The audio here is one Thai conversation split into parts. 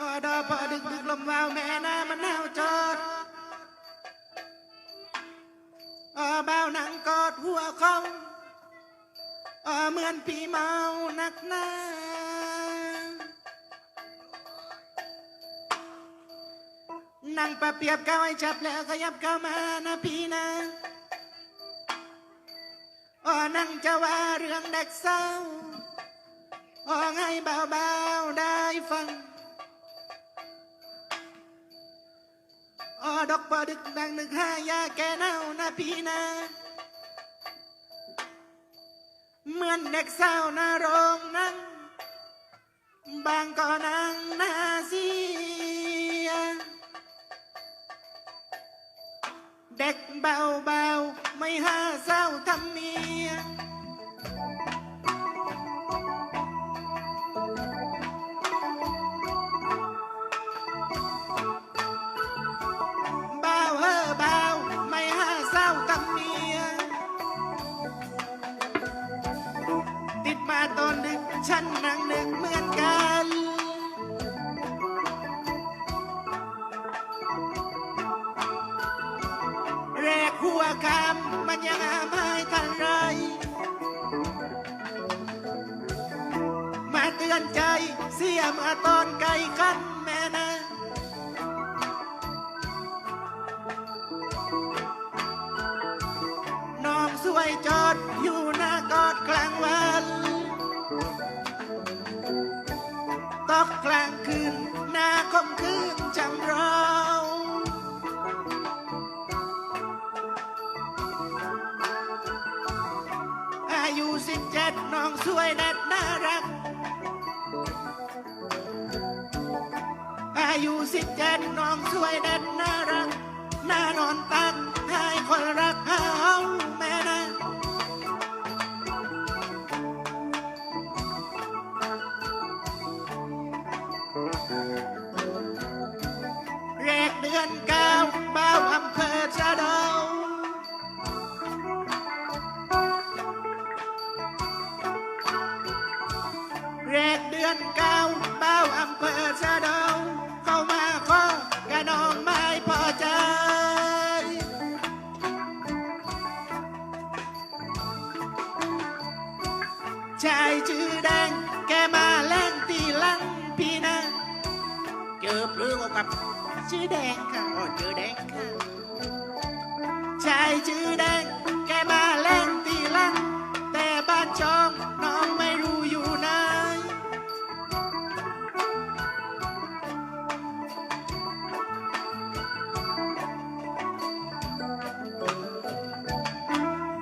ออดอพอดึกดึกลมวาวแม่น้ำมันหนาวจอดเออเบาหนังกอดหัวเขาออเหมือนผีเมานักหนานั่งประเปียบเก้าให้จับแล้วขยับเข้ามานะพี่นะเออนั่งจะว่าเรื่องเด็กเศร้าเออให้เบาๆได้ฟัง อดอกปอดึกดังหนึกห้ายาแกเน่านะพี่นะเหมือนเด็กสาวนาโรงนั่งบางก็นั่งนาเสีเด็กเบาๆไม่ห้าเศร้าทำเมีย ยังไม่ทันไร มาเตือนใจเสียมาตอนไกลกันแม่นะ น้องสวยจอดอยู่หน้ากอดกลางวันตอกกลางคืนหน้าคมคืนจำราอ สิบเจ็ดน้องสวยแนดน่ารัก อายุสิบเจ็ดน้องสวยแนดน่ารักน่านอนตักให้คนรักเขาแม่นะ ชายชื่อแดง แกมาแล่นตีลังพี่นะ เจอปลือกับชื่อแดงค่ะอ๋อเจอแดงค่ะชายชื่อแดง แกมาแล่นตีลัง แต่บ้านช่องน้องไม่รู้อยู่ไหน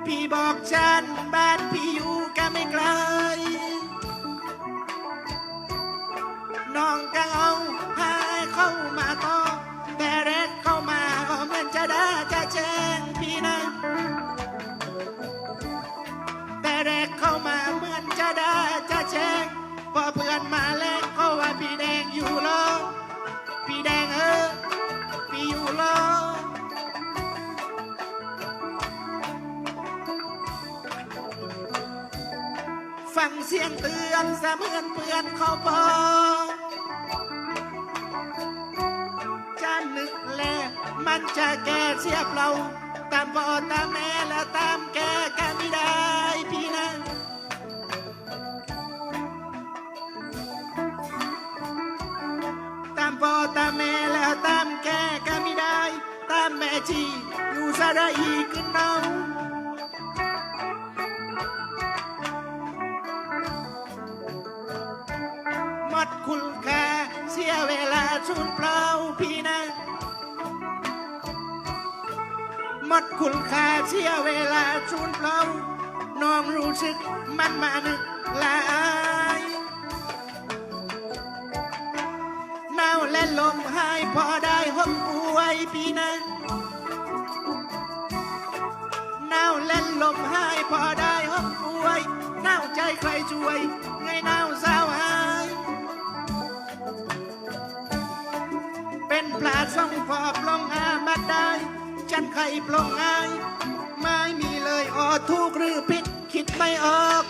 พี่บอกฉันบ้านพี่อยู่ก็ไม่ไกล แจ้งพอเพื่อนมาแล้วก็ว่าพี่แดงอยู่รอพี่แดงเออพี่อยู่รอฟังเสียงเตือนเสมือนเพื่อนเขาบอกจะนึกแลมันจะแก้เสียบเราตามพ่อตามแม่และตามแก่ จีอยู่สระอีขึ้นเอาหมดคุณค่าเสียเวลาสูญเปล่าพี่นะหมดคุณค่าเสียเวลาสูญเปล่าน้องรู้สึกมันมานึกลา และลมหายพอได้ห่มป่วยพี่นะหนาวและลมหายพอได้ห่มป่วยหนาวใจใครช่วยไงหนาวสาวหาย เป็นปลาส่องฟอบลงอาบัดได้ฉันไข่ปลงง่ายไม่มีเลยออถูกหรือผิดคิดไม่ออก